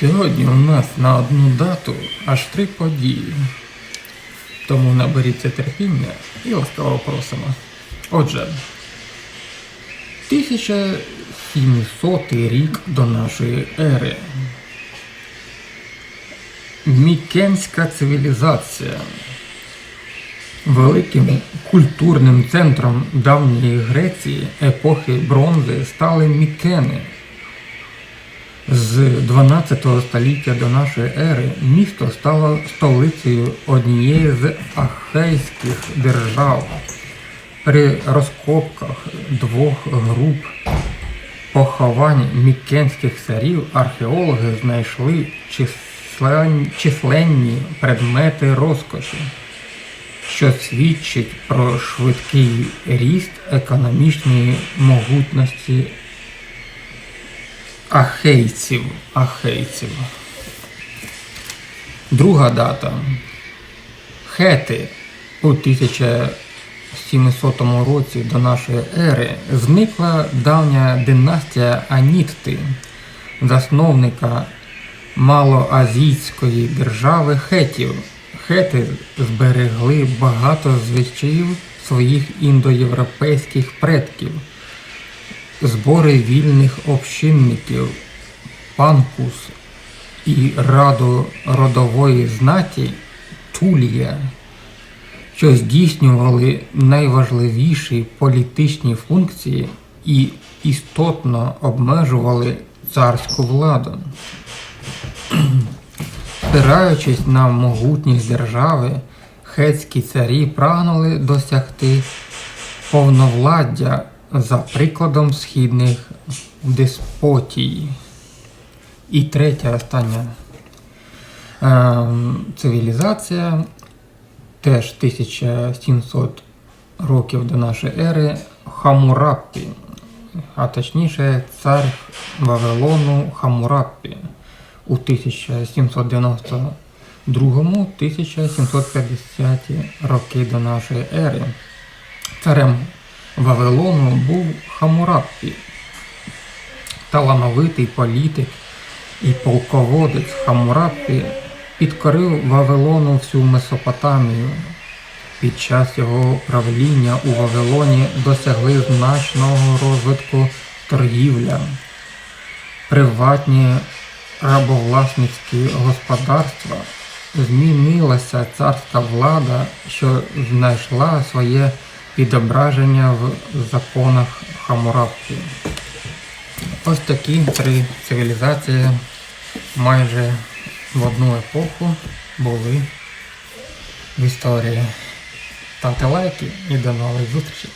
Сьогодні у нас на одну дату аж три події. Тому наберіться терпіння і ласкаво просимо. Отже, 1700 рік до нашої ери. Мікенська цивілізація. Великим культурним центром давньої Греції епохи бронзи стали Мікени. З 12 століття до нашої ери місто стало столицею однієї з ахейських держав. При розкопках двох груп поховань мікенських царів археологи знайшли численні предмети розкоші, що свідчить про швидкий ріст економічної могутності ахейців. ахейців. Друга дата. Хети у 1700 році до нашої ери зникла давня династія Анітти, засновника малоазійської держави хетів. Хети зберегли багато звичаїв своїх індоєвропейських предків збори вільних общинників, панкус і раду родової знаті Тулія, що здійснювали найважливіші політичні функції і істотно обмежували царську владу. Спираючись на могутність держави, хетські царі прагнули досягти повновладдя за прикладом східних деспотій. І третя остання ем, цивілізація, теж 1700 років до нашої ери, Хамураппі, а точніше цар Вавилону Хамураппі у 1792-1750 роки до нашої ери. Царем Вавилону був Хамураппі, талановитий політик і полководець. Хамураппі підкорив Вавилону всю Месопотамію. Під час його правління у Вавилоні досягли значного розвитку торгівля, приватні рабовласницькі господарства, змінилася царська влада, що знайшла своє відображення в законах Хамурапі. Ось такі три цивілізації майже в одну епоху були в історії. Ставте лайки і до нових зустрічей!